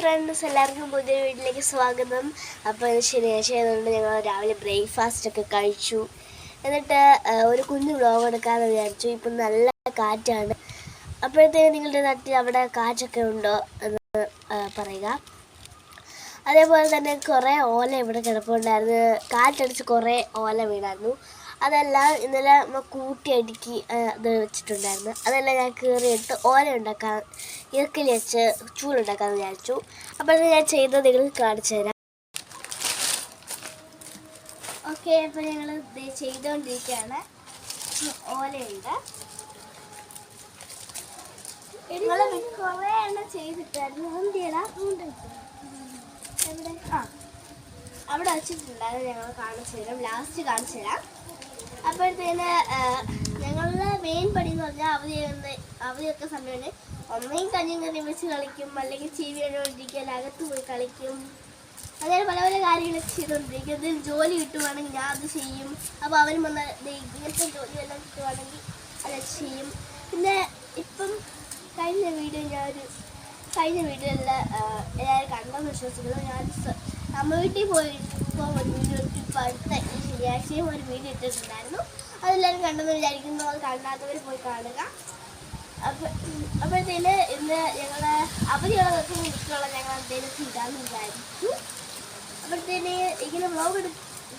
Friends എല്ലാവർക്കും പുതിയ വീട്ടിലേക്ക് സ്വാഗതം. അപ്പോൾ ശനിയാഴ്ച ആയതുകൊണ്ട് ഞങ്ങൾ രാവിലെ ബ്രേക്ക്ഫാസ്റ്റ് ഒക്കെ കഴിച്ചു. എന്നിട്ട് ഒരു കുഞ്ഞു വ്ലോഗ് എടുക്കാമെന്ന് വിചാരിച്ചു. ഇപ്പം നല്ല കാറ്റാണ്. അപ്പോഴത്തേക്ക് നിങ്ങളുടെ നാട്ടിൽ അവിടെ കാറ്റൊക്കെ ഉണ്ടോ എന്ന് പറയുക. അതേപോലെ തന്നെ കുറേ ഓല ഇവിടെ കിടപ്പുണ്ടായിരുന്നു. കാറ്റടിച്ച് കുറേ ഓല വീണായിരുന്നു. അതെല്ലാം ഇന്നലെ കൂട്ടി അടുക്കി അത് വെച്ചിട്ടുണ്ടായിരുന്നു. അതെല്ലാം ഞാൻ കീറിയിട്ട് ഓല ഉണ്ടാക്കാൻ ഇറക്കിൽ വെച്ച് ചൂടുണ്ടാക്കാമെന്ന് വിചാരിച്ചു. അപ്പോൾ അത് ഞാൻ ചെയ്തത് നിങ്ങൾ കാണിച്ചു തരാം. ഓക്കെ അപ്പോൾ ഞങ്ങൾ ചെയ്തുകൊണ്ടിരിക്കുകയാണ് ഓലയുണ്ട്. നിങ്ങൾ കുറേ എണ്ണം ചെയ്തിട്ടായിരുന്നു. എവിടെ? ആ. അവിടെ വെച്ചിട്ടുണ്ടായിരുന്നു ഞങ്ങൾ കാണിച്ചു തരാം. ലാസ്റ്റ് കാണിച്ചു തരാം. അപ്പോഴത്തേന് ഞങ്ങളുടെ മെയിൻ പണി എന്ന് പറഞ്ഞാൽ അവധി അവധിയൊക്കെ സമയമാണ് ഒന്നെങ്കിൽ കഞ്ഞും വെച്ച് കളിക്കും. അല്ലെങ്കിൽ ടി വി കണ്ടുകൊണ്ടിരിക്കുക അല്ലെങ്കിൽ അകത്ത് പോയി കളിക്കും. അങ്ങനെ പല പല കാര്യങ്ങളൊക്കെ ചെയ്തുകൊണ്ടിരിക്കും. എന്തെങ്കിലും ജോലി കിട്ടുവാണെങ്കിൽ ഞാൻ അത് ചെയ്യും. അപ്പോൾ അവൻ വന്ന ഇങ്ങനത്തെ ജോലിയെല്ലാം കിട്ടുവാണെങ്കിൽ അത് ചെയ്യും. പിന്നെ ഇപ്പം കഴിഞ്ഞ വീഡിയോ ഞാനൊരു കഴിഞ്ഞ വീഡിയോയിൽ എല്ലാവരും കണ്ടെന്ന് വിശ്വസിക്കുന്നു. ഞാൻ നമ്മൾ വീട്ടിൽ വീട്ടിൽ പോയപ്പോൾ ഒരു വീഡിയോ ഇപ്പോൾ അടുത്ത ഈ ശനിയാഴ്ചയും ഒരു വീഡിയോ ഇട്ടിട്ടുണ്ടായിരുന്നു. അതെല്ലാവരും കണ്ടെന്ന് വിചാരിക്കുന്നു. അത് കാണാത്തവർ പോയി കാണുക. അപ്പം അപ്പോഴത്തേന് ഇന്ന് ഞങ്ങളുടെ അവധിയുള്ള ദിവസം ഇഷ്ടമുള്ള ഞങ്ങൾ എന്തെങ്കിലും ചെയ്താന്ന് വിചാരിച്ചു. അപ്പോഴത്തേന് ഇങ്ങനെ വ്ലോഗ് എടു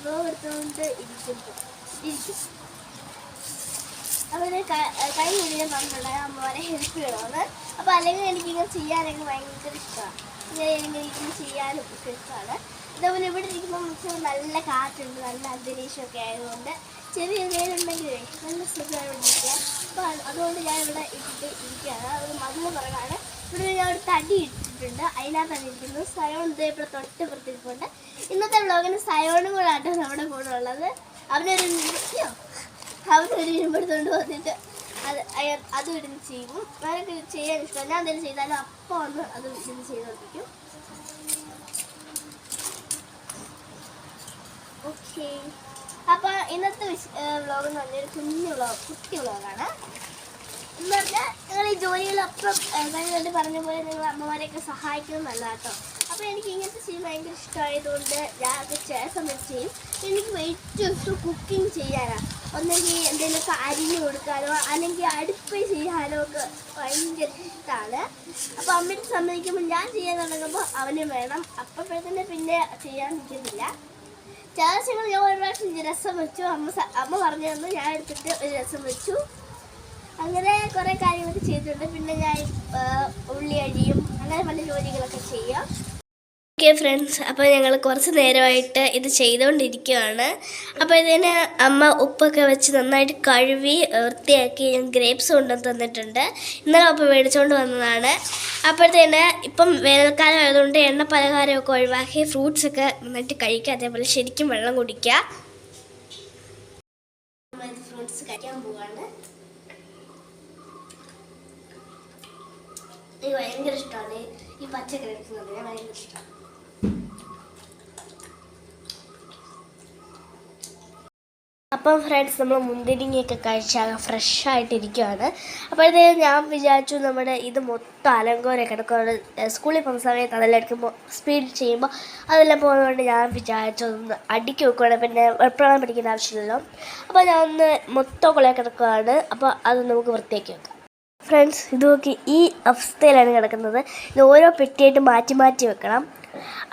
വ്ലോഗ് എടുത്തുകൊണ്ട് ഇരിക്കുന്നു. ഇരിക്കും. അപ്പോൾ കൈ വീഡിയോ പറഞ്ഞിട്ടുണ്ടായ അമ്മമാരെ ഹെൽപ്പ് ചെയ്യണമെന്ന് അപ്പോൾ അല്ലെങ്കിൽ എനിക്കിങ്ങനെ ചെയ്യാനൊക്കെ ഭയങ്കര ഇഷ്ടമാണ് ഇങ്ങനെ ഇങ്ങനെ ചെയ്യാനും ഒക്കെ ഇഷ്ടമാണ് ഇതേപോലെ ഇവിടെ ഇരിക്കുമ്പോൾ നമുക്ക് നല്ല കാറ്റുണ്ട് നല്ല അന്തരീക്ഷമൊക്കെ ആയതുകൊണ്ട് ചെറിയ വെയിലുണ്ടെങ്കിലേ നല്ല സുഖമായിട്ട് ഇരിക്കുക അപ്പോൾ അതുകൊണ്ട് ഞാൻ ഇവിടെ ഇട്ടിട്ട് ഇരിക്കുകയാണ്. അത് മധുര പറയാണ് ഇവിടെ ഞാൻ ഒരു തടി ഇട്ടിട്ടുണ്ട്. അതിനകത്താണ് ഇരിക്കുന്നത്. സയോൺ ഇതേ ഇവിടെ തൊട്ട് പുറത്തിരിപ്പുണ്ട്. ഇന്നത്തെ വ്ളോഗിന് സയോണും കൂടെ ആട്ടോ നമ്മുടെ കൂടെ ഉള്ളത്. അവനൊരു അവനൊരു ഇരുമ്പെടുത്തുകൊണ്ട് വന്നിട്ട് അത് അതും ഇരുന്ന് ചെയ്യും. അവരൊക്കെ ചെയ്യാൻ ഇഷ്ടമല്ല എന്തെങ്കിലും ചെയ്താലും അപ്പോൾ ഒന്ന് അത് ഇരുന്ന് ചെയ്തോണ്ടിരിക്കും. ഓക്കെ. അപ്പോൾ ഇന്നത്തെ വ്ളോഗ് പറഞ്ഞൊരു കുഞ്ഞു വ്ളോഗ് കുട്ടി വ്ളോഗാണ് എന്ന് പറഞ്ഞാൽ നിങ്ങൾ ഈ ജോലികളൊപ്പം കഴിഞ്ഞിട്ട് പറഞ്ഞ പോലെ നിങ്ങൾ അമ്മമാരെയൊക്കെ സഹായിക്കുന്നത് നല്ലതാട്ടോ. അപ്പോൾ എനിക്ക് ഇങ്ങനത്തെ ചെയ്യാൻ ഭയങ്കര ഇഷ്ടമായതുകൊണ്ട് ഞാൻ അത് ചില സമയത്ത് ചെയ്യും എനിക്ക് ഏറ്റവും ഇഷ്ടം കുക്കിംഗ് ചെയ്യാനാണ് ഒന്നെങ്കിൽ എന്തെങ്കിലുമൊക്കെ അരിഞ്ഞു കൊടുക്കാനോ അല്ലെങ്കിൽ അടുപ്പ് ചെയ്യാനോ ഒക്കെ ഭയങ്കര ഇഷ്ടമാണ് അപ്പോൾ അമ്മയ്ക്ക് സമ്മതിക്കുമ്പോൾ ഞാൻ ചെയ്യാൻ തുടങ്ങുമ്പോൾ അവനും വേണം. അപ്പോഴത്തേന് പിന്നെ ചെയ്യാൻ നിൽക്കുന്നില്ല. ദിവസങ്ങൾ ഞാൻ ഒരു പ്രാവശ്യം രസം വെച്ചു. അമ്മ അമ്മ പറഞ്ഞു തന്നു ഞാൻ എടുത്തിട്ട് ഒരു രസം വെച്ചു. അങ്ങനെ കുറേ കാര്യങ്ങളൊക്കെ ചെയ്തിട്ടുണ്ട്. പിന്നെ ഞാൻ ഉള്ളി അഴിയും അങ്ങനെ പല ജോലികളൊക്കെ ചെയ്യാം. ഓക്കെ ഫ്രണ്ട്സ് അപ്പോൾ ഞങ്ങൾ കുറച്ച് നേരമായിട്ട് ഇത് ചെയ്തുകൊണ്ടിരിക്കുകയാണ് അപ്പോൾ ഇതിന് അമ്മ ഉപ്പൊക്കെ വെച്ച് നന്നായിട്ട് കഴുകി വൃത്തിയാക്കി ഞാൻ ഗ്രേപ്സ് കൊണ്ടു തന്നിട്ടുണ്ട്. ഇന്നലെ ഉപ്പ് മേടിച്ചുകൊണ്ട് വന്നതാണ്. അപ്പോഴത്തേന് ഇപ്പം വേനൽക്കാലം ആയതുകൊണ്ട് എണ്ണ പലഹാരമൊക്കെ ഒഴിവാക്കി ഫ്രൂട്ട്സ് ഒക്കെ നന്നായിട്ട് കഴിക്കുക. അതേപോലെ ശരിക്കും വെള്ളം കുടിക്കുക. ഫ്രൂട്ട്സ് കഴിക്കാൻ പോവാണ്. ഭയങ്കര ഇഷ്ടമാണ്. ഈ പച്ചക്കറി ഭയങ്കര ഇഷ്ടമാണ്. അപ്പം ഫ്രണ്ട്സ് നമ്മൾ മുന്തിരിങ്ങയൊക്കെ കഴിച്ചാൽ ഫ്രഷ് ആയിട്ടിരിക്കുകയാണ് അപ്പോഴത്തേക്കും ഞാൻ വിചാരിച്ചു നമ്മുടെ ഇത് മൊത്തം അലങ്കോര കിടക്കുകയാണ് സ്കൂളിൽ പോകുന്ന സമയത്ത് അതെല്ലാം എടുക്കുമ്പോൾ സ്പീഡ് ചെയ്യുമ്പോൾ അതെല്ലാം പോകുന്നതുകൊണ്ട് ഞാൻ വിചാരിച്ചു ഒന്ന് അടുക്കി വെക്കുകയാണ് പിന്നെ എപ്പോഴാണ് പിടിക്കേണ്ട ആവശ്യമില്ലല്ലോ. അപ്പോൾ ഞാൻ ഒന്ന് മൊത്തം കുളയെ കിടക്കുകയാണ് അപ്പോൾ അത് നമുക്ക് വൃത്തിയാക്കി വെക്കാം. ഫ്രണ്ട്സ് ഇത് നോക്കി ഈ അവസ്ഥയിലാണ് കിടക്കുന്നത്. ഇത് ഓരോ പെട്ടിയായിട്ട് മാറ്റി മാറ്റി വെക്കണം.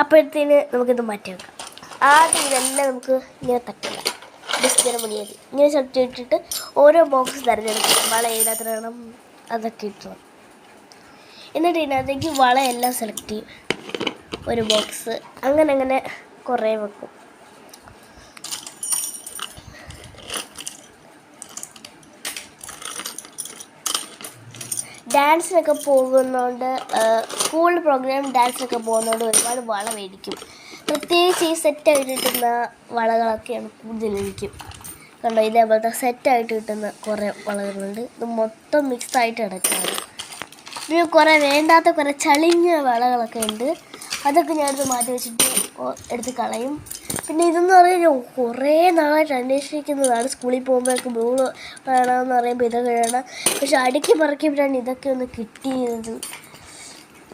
അപ്പോഴത്തേന് നമുക്കിത് മാറ്റി വെക്കാം. ആദ്യം ഇതെല്ലാം നമുക്ക് ഇങ്ങനെ തട്ടില്ല ഡിസ്കിന് മതി ഇങ്ങനെ സെലക്ട് ഇട്ടിട്ട് ഓരോ ബോക്സ് തിരഞ്ഞെടുക്കും. വള ഏതിനകത്ത് വേണം അതൊക്കെ ഇട്ടു എന്നിട്ട് ഇതിനകത്തേക്ക് വളയെല്ലാം സെലക്ട് ചെയ്യും. ഒരു ബോക്സ് അങ്ങനെ അങ്ങനെ കുറേ വെക്കും. ഡാൻസിനൊക്കെ പോകുന്നതുകൊണ്ട് സ്കൂൾ പ്രോഗ്രാം ഡാൻസിനൊക്കെ പോകുന്നതുകൊണ്ട് ഒരുപാട് വള മേടിക്കും. പ്രത്യേകിച്ച് ഈ സെറ്റായിട്ട് കിട്ടുന്ന വളകളൊക്കെയാണ് കൂടുതൽ എനിക്കും കണ്ടോ ഇതേപോലത്തെ സെറ്റായിട്ട് കിട്ടുന്ന കുറേ വളകളുണ്ട്. ഇത് മൊത്തം മിക്സായിട്ട് കിടക്കുകയാണ്. ഇതിന് കുറേ വേണ്ടാത്ത കുറേ ചളിഞ്ഞ വളകളൊക്കെ ഉണ്ട്. അതൊക്കെ ഞാനെടുത്ത് മാറ്റി വെച്ചിട്ട് എടുത്ത് കളയും. പിന്നെ ഇതെന്ന് പറഞ്ഞാൽ കുറേ നാളായിട്ട് അന്വേഷിക്കുന്നതാണ്. സ്കൂളിൽ പോകുമ്പോഴൊക്കെ ബ്ലൂ വേണമെന്ന് പറയുമ്പോൾ ഇതൊക്കെ വേണം. പക്ഷെ അടുക്കി പറക്കിയപ്പോഴാണ് ഇതൊക്കെ ഒന്ന് കിട്ടിയത്.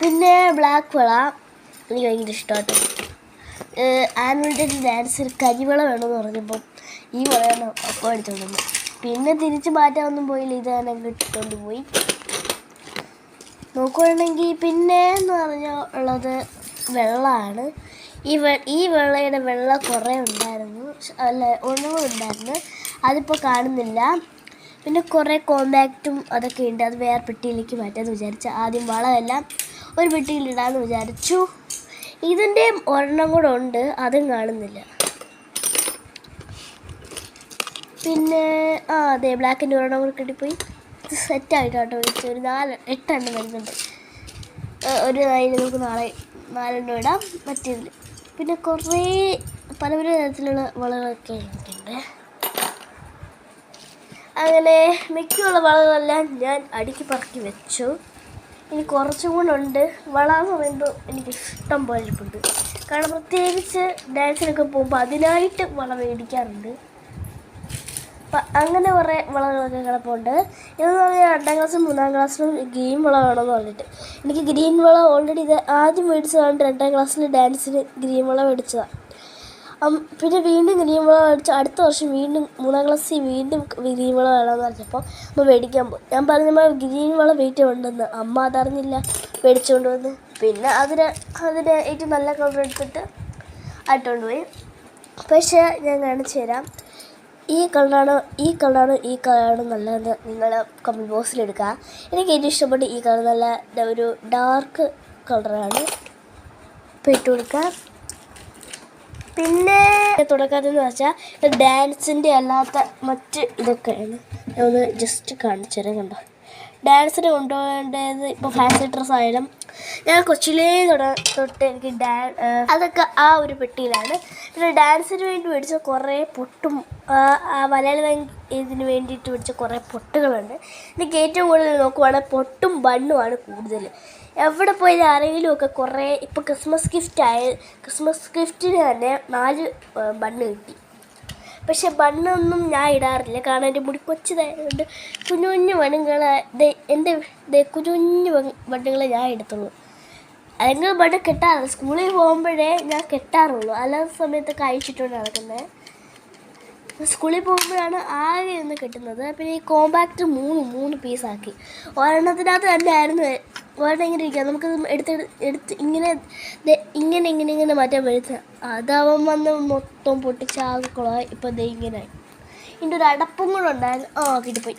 പിന്നെ ബ്ലാക്ക് വള. എനിക്ക് ഭയങ്കര ഇഷ്ടമാട്ടോ. ആനുവൽ ഡേ ഡാൻസിൽ കരിവള വേണമെന്ന് പറഞ്ഞപ്പോൾ ഈ വളയാണ് അപ്പം അടിച്ചുകൊണ്ടിരുന്നത് പിന്നെ തിരിച്ച് മാറ്റാനൊന്നും പോയില്ല. ഇത് തന്നെ കിട്ടിക്കൊണ്ട് പോയി. നോക്കുകയാണെങ്കിൽ പിന്നെ എന്ന് പറഞ്ഞാൽ ഉള്ളത് വെള്ളമാണ് ഈ വെ ഈ വെള്ളയുടെ വെള്ളം കുറേ ഉണ്ടായിരുന്നു. അല്ല ഒന്നും ഉണ്ടായിരുന്നു. അതിപ്പോൾ കാണുന്നില്ല. പിന്നെ കുറേ കോമ്പാക്റ്റും അതൊക്കെ ഉണ്ട്. അത് വേറെ പെട്ടിയിലേക്ക് മാറ്റാമെന്ന് വിചാരിച്ചു ആദ്യം വളമെല്ലാം ഒരു പെട്ടിയിലിടാമെന്ന് വിചാരിച്ചു. ഇതിന്റെ ഒരെണ്ണം കൂടെ ഉണ്ട്. അതും കാണുന്നില്ല. പിന്നെ ആ അതെ ബ്ലാക്ക് ആൻഡ് ഒരെണ്ണം കൂടെ കിട്ടിപ്പോയി. ഇത് കേട്ടോ വിളിച്ച് ഒരു നാല് എട്ടെണ്ണം വരുന്നുണ്ട്. ഒരു നാലിൽ നമുക്ക് നാളെ നാലെണ്ണം ഇടാം. മറ്റേതിൽ പിന്നെ കുറേ പല പല തരത്തിലുള്ള വളകളൊക്കെ എനിക്കുണ്ട്. അങ്ങനെ മിക്കുള്ള വളകളെല്ലാം ഞാൻ അടുക്കി പറക്കി വെച്ചു. ഇനി കുറച്ചും കൂടെ ഉണ്ട്. വള എന്ന് പറയുമ്പോൾ എനിക്ക് ഇഷ്ടം പോലെ ഇരിപ്പുണ്ട്. കാരണം പ്രത്യേകിച്ച് ഡാൻസിനൊക്കെ പോകുമ്പോൾ അതിനായിട്ട് വള മേടിക്കാറുണ്ട്. അങ്ങനെ കുറേ വളകളൊക്കെ കിടപ്പുണ്ട്. ഇതെന്ന് പറഞ്ഞാൽ രണ്ടാം ക്ലാസ്സും മൂന്നാം ക്ലാസ്സിലും ഗ്രീൻ വള വേണമെന്ന് പറഞ്ഞിട്ട്. എനിക്ക് ഗ്രീൻ വള ഓൾറെഡി ഇത് ആദ്യം മേടിച്ചതാണ് രണ്ടാം ക്ലാസ്സിൽ ഡാൻസിന് ഗ്രീൻ വള മേടിച്ചതാണ് പിന്നെ വീണ്ടും ഗ്രീൻ വള മേടിച്ചു അടുത്ത വർഷം വീണ്ടും മൂന്നാം ക്ലാസ്സിൽ വീണ്ടും ഗ്രീൻ വള വേണമെന്ന് പറഞ്ഞപ്പോൾ നമ്മൾ മേടിക്കാൻ പോയി. ഞാൻ പറഞ്ഞപ്പോൾ ഗ്രീൻ വള വെയിറ്റ് ഉണ്ടെന്ന്. അമ്മ അതറിഞ്ഞില്ല മേടിച്ചുകൊണ്ട് വന്ന്. പിന്നെ അതിന് അതിന് ഏറ്റവും നല്ല കളർ എടുത്തിട്ട് ആയിട്ടുണ്ട് പോയി. പക്ഷേ ഞാൻ കാണിച്ചു തരാം. ഈ കളറാണ് ഈ കളറാണ് ഈ കളറാണ് നല്ലതെന്ന് നിങ്ങൾ കമന്റ് ബോക്സിൽ എടുക്കുക എനിക്ക് ഏറ്റവും ഇഷ്ടപ്പെട്ട ഈ കളർ നല്ല ഒരു ഡാർക്ക് കളറാണ്. ഇപ്പോൾ ഇട്ട് കൊടുക്കുക പിന്നെ തുടക്കത്തെന്ന് വെച്ചാൽ ഡാൻസിന്റെ അല്ലാത്ത മറ്റ് ഇതൊക്കെയാണ്. ഞാൻ ഒന്ന് ജസ്റ്റ് കാണിച്ചു തരാം കണ്ടോ. ഡാൻസിന് കൊണ്ടുപോകേണ്ടത് ഇപ്പോൾ ഫാൻസി ഡ്രസ് ആയാലും ഞാൻ കൊച്ചിലേ തൊട തൊട്ട് എനിക്ക് ഡാ ഏഹ് അതൊക്കെ ആ ഒരു പെട്ടിയിലാണ്. പിന്നെ ഡാൻസിന് വേണ്ടി മേടിച്ച കുറേ പൊട്ടും ആ, മലയാള ഇതിന് വേണ്ടിയിട്ട് മേടിച്ച കുറേ പൊട്ടുകളുണ്ട്. എനിക്ക് ഏറ്റവും കൂടുതൽ നോക്കുവാണെങ്കിൽ പൊട്ടും ബണ്ണുമാണ് കൂടുതൽ. എവിടെ പോയാലും ആരെങ്കിലും ഒക്കെ കുറേ ഇപ്പോൾ ക്രിസ്മസ് ഗിഫ്റ്റ് ആയ ക്രിസ്മസ് ഗിഫ്റ്റിന് തന്നെ നാല് ബണ്ണ് കിട്ടി. പക്ഷെ ബണ്ണൊന്നും ഞാൻ ഇടാറില്ല. കാരണം എന്റെ മുടി കൊച്ചതായതുകൊണ്ട് കുഞ്ഞു കുഞ്ഞു വണ്ണുങ്ങളെ എന്റെ കുഞ്ഞു കുഞ്ഞു വണ്ണുങ്ങളെ ഞാൻ എടുത്തുള്ളൂ അല്ലെങ്കിൽ ബണ്ണ് കെട്ടാറില്ല. സ്കൂളിൽ പോകുമ്പോഴേ ഞാൻ കെട്ടാറുള്ളൂ. അല്ലാത്ത സമയത്തൊക്കെ അയച്ചിട്ടുണ്ട് നടക്കുന്നത് സ്കൂളിൽ പോകുമ്പോഴാണ് ആകെ ഒന്ന് കിട്ടുന്നത്. പിന്നെ ഈ കോമ്പാക്റ്റ് മൂന്ന് മൂന്ന് പീസാക്കി ഒരെണ്ണത്തിനകത്ത് തന്നെ ആയിരുന്നു ഒരെണ്ണം ഇങ്ങനെ ഇരിക്കുക. നമുക്കത് എടുത്ത് എടുത്ത് ഇങ്ങനെ ഇങ്ങനെ ഇങ്ങനെ ഇങ്ങനെ മാറ്റാൻ പറ്റുക അതവൻ വന്ന് മൊത്തം പൊട്ടിച്ചാകുളമായി ഇപ്പം ദേ ഇങ്ങനെ. ഇതിന്റെ ഒരു അടപ്പും കൂടെ ഉണ്ടായിരുന്നു. ആ കിട്ടിപ്പോയി.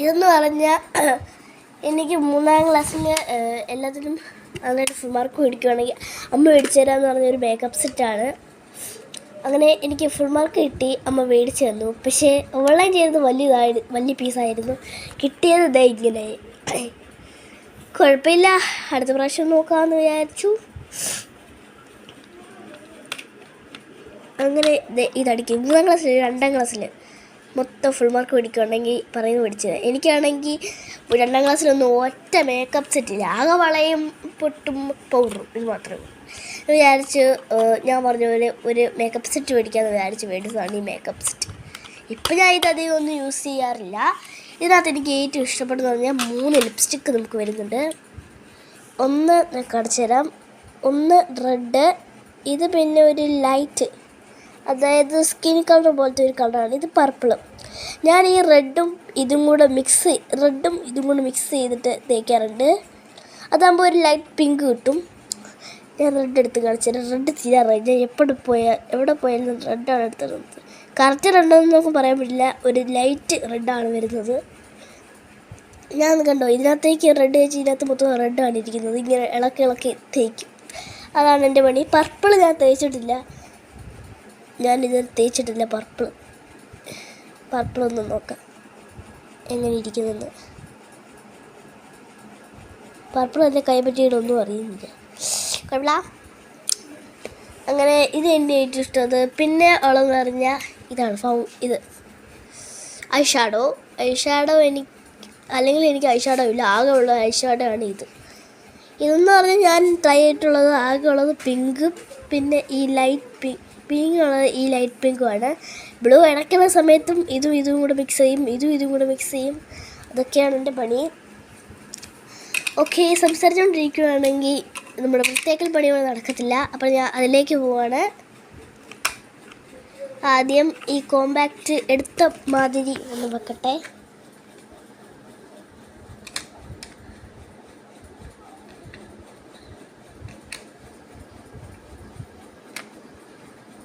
ഇതെന്ന് പറഞ്ഞാൽ എനിക്ക് മൂന്നാം ക്ലാസ്സിൽ എല്ലാത്തിനും നന്നായിട്ട് ഫുൾ മാർക്ക് മേടിക്കുവാണെങ്കിൽ അമ്മ മേടിച്ചു തരാമെന്ന് പറഞ്ഞൊരു മേക്കപ്പ് സെറ്റാണ് അങ്ങനെ എനിക്ക് ഫുൾ മാർക്ക് കിട്ടി. അമ്മ മേടിച്ചു തന്നു. പക്ഷേ ഓൺലൈൻ ചെയ്തത് വലിയതായിരുന്നു വലിയ പീസായിരുന്നു കിട്ടിയത് ദേ ഇങ്ങനെ. കുഴപ്പമില്ല. അടുത്ത പ്രാവശ്യം നോക്കാമെന്ന് വിചാരിച്ചു. അങ്ങനെ ഇതടിക്കും മൂന്നാം ക്ലാസ്സിൽ രണ്ടാം ക്ലാസ്സിൽ മൊത്തം ഫുൾ മാർക്ക് മേടിക്കുകയാണെങ്കിൽ പറയുന്നു മേടിച്ചത് എനിക്കാണെങ്കിൽ രണ്ടാം ക്ലാസ്സിലൊന്നും ഒറ്റ മേക്കപ്പ് സെറ്റില്ല ആകെ വളയും പൊട്ടും പൗഡറും ഇത് മാത്രമേ വിചാരിച്ച് ഞാൻ പറഞ്ഞ പോലെ ഒരു മേക്കപ്പ് സെറ്റ് മേടിക്കാമെന്ന് വിചാരിച്ച് മേടിച്ചതാണ് ഈ മേക്കപ്പ് സെറ്റ് ഇപ്പം ഞാൻ ഇത് അധികം ഒന്നും യൂസ് ചെയ്യാറില്ല. ഇതിനകത്ത് എനിക്ക് ഏറ്റവും ഇഷ്ടപ്പെട്ടെന്ന് പറഞ്ഞാൽ മൂന്ന് ലിപ്സ്റ്റിക്ക് നമുക്ക് വരുന്നുണ്ട്. ഒന്ന് ഞാൻ കാണിച്ചു തരാം. ഒന്ന് റെഡ് ഇത് പിന്നെ ഒരു ലൈറ്റ് അതായത് സ്കിൻ കളർ പോലത്തെ ഒരു കളറാണ് ഇത് പർപ്പിളും ഞാൻ ഈ റെഡും ഇതും കൂടെ മിക്സ് റെഡും ഇതും കൂടെ മിക്സ് ചെയ്തിട്ട് തേക്കാറുണ്ട്. അതാകുമ്പോൾ ഒരു ലൈറ്റ് പിങ്ക് കിട്ടും. ഞാൻ റെഡ് എടുത്ത് കാണിച്ചത് റെഡ് തീരാറായി. ഞാൻ എപ്പോഴും പോയാൽ എവിടെ പോയാലും റെഡാണ് എടുത്തിരുന്നത് കറക്റ്റ് റെഡാണെന്ന് നമുക്ക് പറയാൻ പറ്റില്ല. ഒരു ലൈറ്റ് റെഡാണ് വരുന്നത്. ഞാൻ കണ്ടോ ഇതിനകത്തേക്ക് റെഡ് വെച്ച് ഇതിനകത്ത് മൊത്തം റെഡാണ് ഇരിക്കുന്നത്. ഇങ്ങനെ ഇളക്കി ഇളക്കി തേക്കും. അതാണ് എന്റെ പണി. പർപ്പിൾ ഞാൻ തേച്ചിട്ടില്ല. ഞാൻ ഇത് തേച്ചിട്ടില്ല പർപ്പിൾ പർപ്പിൾ ഒന്ന് നോക്കാം. എങ്ങനെ ഇരിക്കുന്നെന്ന്. പർപ്പിൾ എന്റെ കൈപ്പറ്റിയിട്ടൊന്നും അറിയുന്നില്ല. കുഴപ്പമില്ല. അങ്ങനെ ഇത് എന്റെ ഏറ്റവും ഇഷ്ടമത് പിന്നെ ഉള്ളതെന്ന് പറഞ്ഞാൽ ഇതാണ് ഫൗ ഇത്. ഐ ഷാഡോ ഐ ഷാഡോ എനിക്ക് അല്ലെങ്കിൽ എനിക്ക് ഐ ഷാഡോ ഇല്ല. ആകെ ഉള്ള ഐ ഷാഡോ ആണ് ഇത്. ഇതെന്ന് പറഞ്ഞാൽ ഞാൻ ട്രൈ ചെയ്തിട്ടുള്ളത് ആകെ ഉള്ളത് പിങ്ക് പിന്നെ ഈ ലൈറ്റ് പിങ്ക് പിങ്ക് ഉള്ളത് ഈ ലൈറ്റ് പിങ്കുമാണ് ബ്ലൂ ഇണക്കുന്ന സമയത്തും ഇതും ഇതും കൂടെ മിക്സ് ചെയ്യും. ഇതും ഇതും കൂടെ മിക്സ് ചെയ്യും. അതൊക്കെയാണ് എന്റെ പണി. ഓക്കെ സംസാരിച്ചുകൊണ്ടിരിക്കുകയാണെങ്കിൽ നമ്മുടെ വൃത്തിയാക്കൽ പണിയൊന്നും നടക്കത്തില്ല. അപ്പോൾ ഞാൻ അതിലേക്ക് പോവാണ്. ആദ്യം ഈ കോമ്പാക്റ്റ് എടുത്ത മാതിരി ഒന്ന് വെക്കട്ടെ.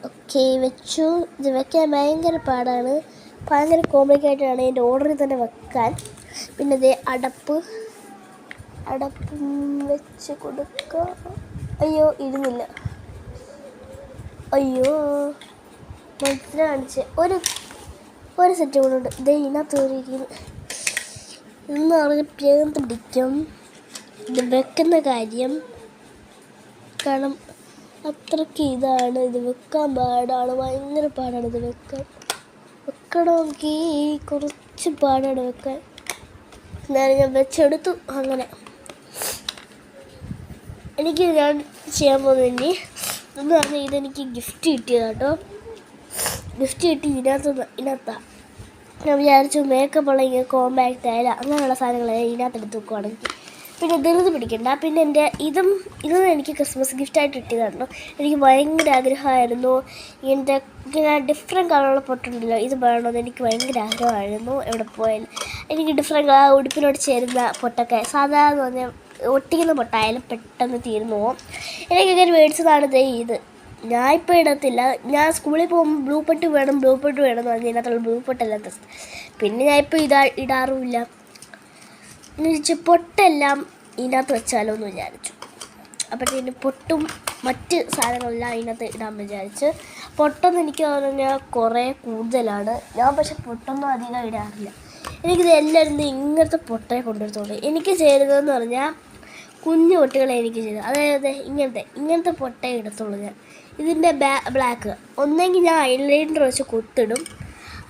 ഓക്കെ വെച്ചു. ഇത് വെക്കാൻ ഭയങ്കര പാടാണ്. ഭയങ്കര കോംപ്ലിക്കേറ്റഡാണ് എന്റെ ഓർഡറിൽ തന്നെ വെക്കാൻ. പിന്നെ ഇത് അടപ്പ്. അടപ്പും വെച്ച് കൊടുക്കുക അയ്യോ ഇരുന്നില്ല അയ്യോ. മനസ്സിനെ കാണിച്ച് ഒരു ഒരു സെറ്റ് കൂടെ ഉണ്ട്. ഇത് ഇതിനകത്ത് കയറിയിരിക്കുന്നു പേന്ത് പിടിക്കും. ഇത് വെക്കുന്ന കാര്യം കാരണം അത്രയ്ക്ക് ഇതാണ്. ഇത് വെക്കാൻ പാടാണ്. ഭയങ്കര പാടാണ് ഇത് വെക്കാൻ. വെക്കണമെങ്കിൽ കുറച്ച് പാടാണ് വെക്കാൻ. എന്നാലും ഞാൻ വെച്ചെടുത്തു അങ്ങനെ. എനിക്ക് ഞാൻ ചെയ്യാൻ പോകുന്നത് ഇനി. പറഞ്ഞാൽ ഇതെനിക്ക് ഗിഫ്റ്റ് കിട്ടിയതാട്ടോ. കേട്ടോ ഗിഫ്റ്റ് കിട്ടി ഇതിനകത്ത് ഇതിനകത്താണ് ഞാൻ വിചാരിച്ചു മേക്കപ്പ് ഉള്ള ഇങ്ങനെ കോമ്പാക്റ്റ് ആയാലും അങ്ങനെയുള്ള സാധനങ്ങൾ ഇതിനകത്ത് എടുത്ത് വെക്കുവാണെങ്കിൽ പിന്നെ ധൃതി പിടിക്കണ്ട. പിന്നെ എന്റെ ഇതും ഇതും എനിക്ക് ക്രിസ്മസ് ഗിഫ്റ്റായിട്ട് കിട്ടിയതായിരുന്നു. എനിക്ക് ഭയങ്കര ആഗ്രഹമായിരുന്നു. ഇങ്ങനത്തെ ഇങ്ങനെ ഡിഫറെന്റ് കളറുള്ള പൊട്ടുണ്ടല്ലോ ഇത് വേണമെന്ന് എനിക്ക് ഭയങ്കര ആഗ്രഹമായിരുന്നു എവിടെ പോയാലും. എനിക്ക് ഡിഫറെന്റ് കളർ ഉടുപ്പിനോട് ചേരുന്ന പൊട്ടൊക്കെ സാധാരണ പറഞ്ഞാൽ ഒട്ടിക്കുന്ന പൊട്ടായാലും പെട്ടെന്ന് തീർന്നു പോകും എനിക്കങ്ങനെ മേടിച്ചതാണ് ഇത്. ഞാൻ ഇപ്പോൾ ഇടത്തില്ല. ഞാൻ സ്കൂളിൽ പോകുമ്പോൾ ബ്ലൂ പട്ട് വേണം ബ്ലൂ പട്ട് വേണം എന്ന് പറഞ്ഞ് ഇതിനകത്തുള്ള ബ്ലൂ പട്ടെല്ലാം പിന്നെ ഞാൻ ഇപ്പോൾ ഇതാ ഇടാറുമില്ല. എന്ന് വെച്ച് പൊട്ടെല്ലാം ഇതിനകത്ത് വെച്ചാലോ എന്ന് വിചാരിച്ചു. അപ്പോഴത്തേന് പൊട്ടും മറ്റ് സാധനങ്ങളെല്ലാം അതിനകത്ത് ഇടാൻ വിചാരിച്ച്. പൊട്ടെന്ന് എനിക്ക് പറഞ്ഞാൽ കുറേ കൂടുതലാണ്. ഞാൻ പക്ഷെ പൊട്ടൊന്നും അധികം ഇടാറില്ല. എനിക്കിത് എല്ലാവരും ഇങ്ങനത്തെ പൊട്ടയെ കൊണ്ടുവരത്തുള്ളൂ എനിക്ക് ചേരുന്നതെന്ന് പറഞ്ഞാൽ കുഞ്ഞു പൊട്ടുകളെ എനിക്ക് ചെയ്തു അതായത് ഇങ്ങനത്തെ ഇങ്ങനത്തെ പൊട്ടയെ എടുത്തുള്ളൂ ഞാൻ. ഇതിന്റെ ബ്ലാക്ക് ഒന്നെങ്കിൽ ഞാൻ ഐലൈനർ വെച്ച് കുത്തിടും.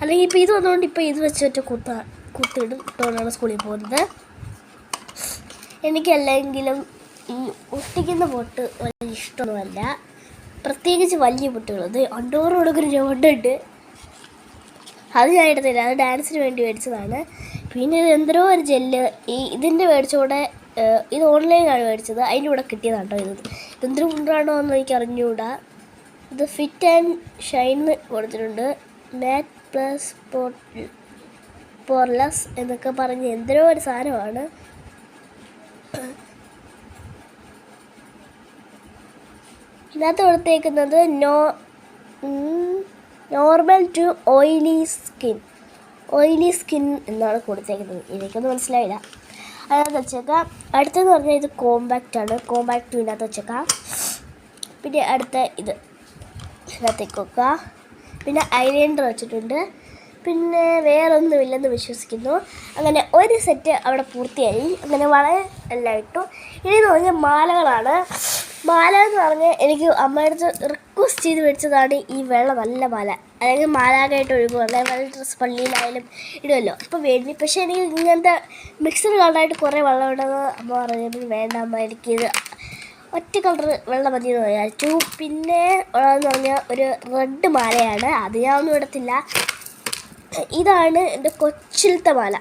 അല്ലെങ്കിൽ ഇപ്പോൾ ഇത് വന്നുകൊണ്ട് ഇപ്പോൾ ഇത് വെച്ചിട്ട് കുത്ത കുത്തിടും. ഇട്ടുകൊണ്ടാണ് സ്കൂളിൽ പോകുന്നത്. എനിക്കല്ലെങ്കിലും ഈ ഒട്ടിക്കുന്ന പൊട്ട് വലിയ ഇഷ്ടമൊന്നുമല്ല. പ്രത്യേകിച്ച് വലിയ പൊട്ടുകൾ അത് അണ്ടോറ് കൊടുക്കുന്ന ജോഡുണ്ട് അത് ഞാൻ എടുത്തില്ല. അത് ഡാൻസിന് വേണ്ടി മേടിച്ചതാണ്. പിന്നെ എന്തോ ഒരു ജെല്ല് ഈ ഇതിന്റെ മേടിച്ചുകൂടെ ഇത് ഓൺലൈനാണ് മേടിച്ചത്. അതിന്റെ കൂടെ കിട്ടിയതാണ് കേട്ടോ ഇത്. എന്തൊരു ഉണ്ടാണോ എന്ന് എനിക്ക് അറിഞ്ഞുകൂടാ ഇത് ഫിറ്റ് ആൻഡ് ഷൈൻ കൊടുത്തിട്ടുണ്ട്. മാറ്റ് പ്ലസ് പോർലെസ് എന്നൊക്കെ പറഞ്ഞ് എന്തോ ഒരു സാധനമാണ്. ഇതിനകത്ത് കൊടുത്തേക്കുന്നത് no normal to oily skin oily skin എന്നാണ് കൊടുത്തേക്കുന്നത്. എനിക്കൊന്നും മനസ്സിലായില്ല. അതിനകത്ത് വെച്ചേക്കാം. അടുത്തെന്ന് പറഞ്ഞാൽ ഇത് കോമ്പാക്റ്റ് ആണ്. കോമ്പാക്റ്റ് ഇതിനകത്ത് വെച്ചേക്കാം. പിന്നെ അടുത്ത ഇത്. ഇതിനകത്തേക്ക് വെക്കുക. പിന്നെ ഐലൈനർ വെച്ചിട്ടുണ്ട്. പിന്നെ വേറൊന്നുമില്ലെന്ന് വിശ്വസിക്കുന്നു. അങ്ങനെ ഒരു സെറ്റ് അവിടെ പൂർത്തിയായി. അങ്ങനെ വളരെ എല്ലാം ഇട്ടു. ഇനി എന്ന് പറഞ്ഞാൽ മാലകളാണ്. മാല എന്ന് പറഞ്ഞാൽ എനിക്ക് അമ്മയുടെ അടുത്ത് റിക്വസ്റ്റ് ചെയ്ത് മേടിച്ചതാണ് ഈ വെള്ള നല്ല മാല. അല്ലെങ്കിൽ മാലാകായിട്ട് ഒഴുകും അല്ലെങ്കിൽ വെള്ള ഡ്രസ്സ് പള്ളിയിലായാലും ഇടുമല്ലോ അപ്പോൾ വേണ്ടി. പക്ഷേ എനിക്ക് ഇങ്ങനത്തെ മിക്സഡ് കളറായിട്ട് കുറേ വെള്ളം ഇടുന്നത് അമ്മ പറഞ്ഞപ്പോൾ വേണ്ട അമ്മ എനിക്കിത് ഒറ്റ കളർ വെള്ള മതി എന്ന് വിചാരിച്ചു. പിന്നെ ഉള്ളതെന്ന് പറഞ്ഞാൽ ഒരു റെഡ് മാലയാണ്. അത് ഞാൻ ഒന്നും ഇടത്തില്ല. ഇതാണ് എന്റെ കൊച്ചിലത്തെ മാല.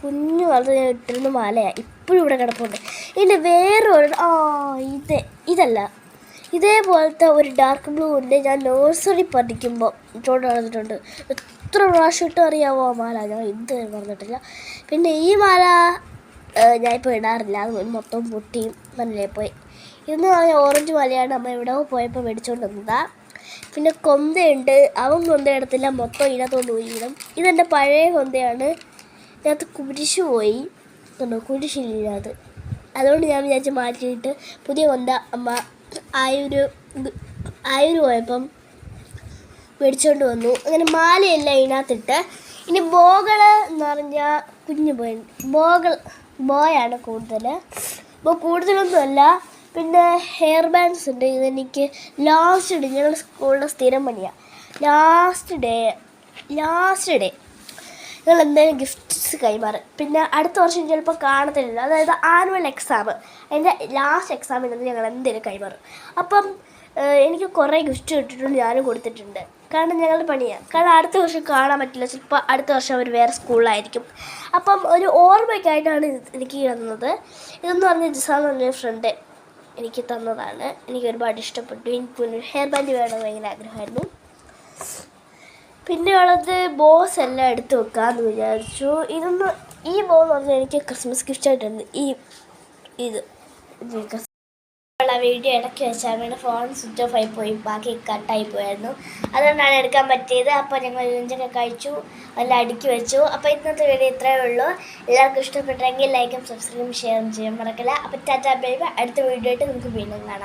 കുഞ്ഞു കളർ ഞാൻ ഇട്ടിരുന്ന മാലയാണ് ഇപ്പോഴും ഇവിടെ കിടപ്പുണ്ട്. ഇതിന്റെ വേറെ ഒരു ആ ഇത് ഇതല്ല. ഇതേപോലത്തെ ഒരു ഡാർക്ക് ബ്ലൂ ഉണ്ട്. ഞാൻ നഴ്സറി പഠിക്കുമ്പോൾ ഇട്ടുകൊണ്ട് നടന്നിട്ടുണ്ട്. എത്ര പ്രാവശ്യം ഇട്ട് അറിയാമോ ആ മാല? ഞാൻ ഇത് പറഞ്ഞിട്ടില്ല. പിന്നെ ഈ മാല ഞാനിപ്പോൾ ഇടാറില്ല. മൊത്തം പൊട്ടിയും നല്ല പോയി. ഇതെന്ന് പറഞ്ഞ ഓറഞ്ച് മലയാണ് അമ്മ എവിടെയോ പോയപ്പോൾ മേടിച്ചുകൊണ്ട് വന്നത് പിന്നെ കൊന്തയുണ്ട്. അവൻ കൊന്ത എടുത്തില്ല. മൊത്തം ഇതിനകത്തോണ്ട് ഊരിയിടും ഇതെന്റെ പഴയ കൊന്തയാണ്. ഇതിനകത്ത് കുരിശ് പോയി. കണ്ടോ കുരിശില്ലാത് അതുകൊണ്ട് ഞാൻ വിചാരിച്ച് മാറ്റിയിട്ട് പുതിയ കൊന്ത അമ്മ ആയൊരു ആയൊരു പോയപ്പം മേടിച്ചുകൊണ്ട് വന്നു. അങ്ങനെ മാലയെല്ലാം ഇതിനകത്തിട്ട്. ഇനി ബോകൾ എന്ന് പറഞ്ഞാൽ കുഞ്ഞു ബോയ് ബോകൾ ബോയാണ് കൂടുതൽ അപ്പോൾ കൂടുതലൊന്നുമല്ല. പിന്നെ ഹെയർ ബാൻഡ്സ് ഉണ്ട്. ഇതെനിക്ക് ലാസ്റ്റ് ഡേ ഞങ്ങൾ സ്കൂളിന്റെ സ്ഥിരം പണിയാണ് ലാസ്റ്റ് ഡേ ലാസ്റ്റ് ഡേ ഞങ്ങൾ എന്തെങ്കിലും ഗിഫ്റ്റ്സ് കൈമാറും. പിന്നെ അടുത്ത വർഷം ചിലപ്പോൾ കാണത്തില്ല അതായത് ആനുവൽ എക്സാം അതിന്റെ ലാസ്റ്റ് എക്സാമിന് ഞങ്ങൾ എന്തെങ്കിലും കൈമാറും. അപ്പം എനിക്ക് കുറേ ഗിഫ്റ്റ് കിട്ടിയിട്ടുണ്ട്. ഞാനും കൊടുത്തിട്ടുണ്ട്. കാരണം ഞങ്ങളുടെ പണിയാണ് കാരണം അടുത്ത വർഷം കാണാൻ പറ്റില്ല. ചിലപ്പോൾ അടുത്ത വർഷം അവർ വേറെ സ്കൂളിലായിരിക്കും അപ്പം ഒരു ഓർമ്മയ്ക്കായിട്ടാണ് എനിക്ക് തന്നത്. ഇതെന്ന് പറഞ്ഞ ജിസാന്ന് പറഞ്ഞ ഫ്രണ്ട് എനിക്ക് തന്നതാണ്. എനിക്ക് ഒരുപാട് ഇഷ്ടപ്പെട്ടു. എനിക്ക് ഒരു ഹെയർ ബാൻഡ് വേണമെന്ന് ഭയങ്കര ആഗ്രഹമായിരുന്നു. പിന്നെ ഉള്ളത് ബോസ് എല്ലാം എടുത്ത് വെക്കാമെന്ന് വിചാരിച്ചു. ഇതൊന്ന് ഈ ബോസ് എന്ന് പറഞ്ഞാൽ എനിക്ക് ക്രിസ്മസ് ഗിഫ്റ്റ് ആയിട്ടുണ്ട് ഈ ഇത് വീഡിയോ ഇടയ്ക്ക് വെച്ചാൽ വേണ്ട ഫോൺ സ്വിച്ച് ഓഫ് ആയി പോയി ബാക്കി കട്ടായി പോയായിരുന്നു. അതുകൊണ്ടാണ് എടുക്കാൻ പറ്റിയത്. അപ്പോൾ ഞങ്ങൾ ലഞ്ചൊക്കെ കഴിച്ചു എല്ലാം അടുക്കി വെച്ചു. അപ്പോൾ ഇന്നത്തെ വീഡിയോ ഇത്രയേ ഉള്ളൂ. എല്ലാവർക്കും ഇഷ്ടപ്പെട്ടെങ്കിൽ ലൈക്കും സബ്സ്ക്രൈബും ഷെയറും ചെയ്യാൻ മറക്കില്ല. അപ്പോൾ ടാറ്റാ ബൈബ് അടുത്ത വീഡിയോ ആയിട്ട് നമുക്ക് വീണ്ടും കാണാം.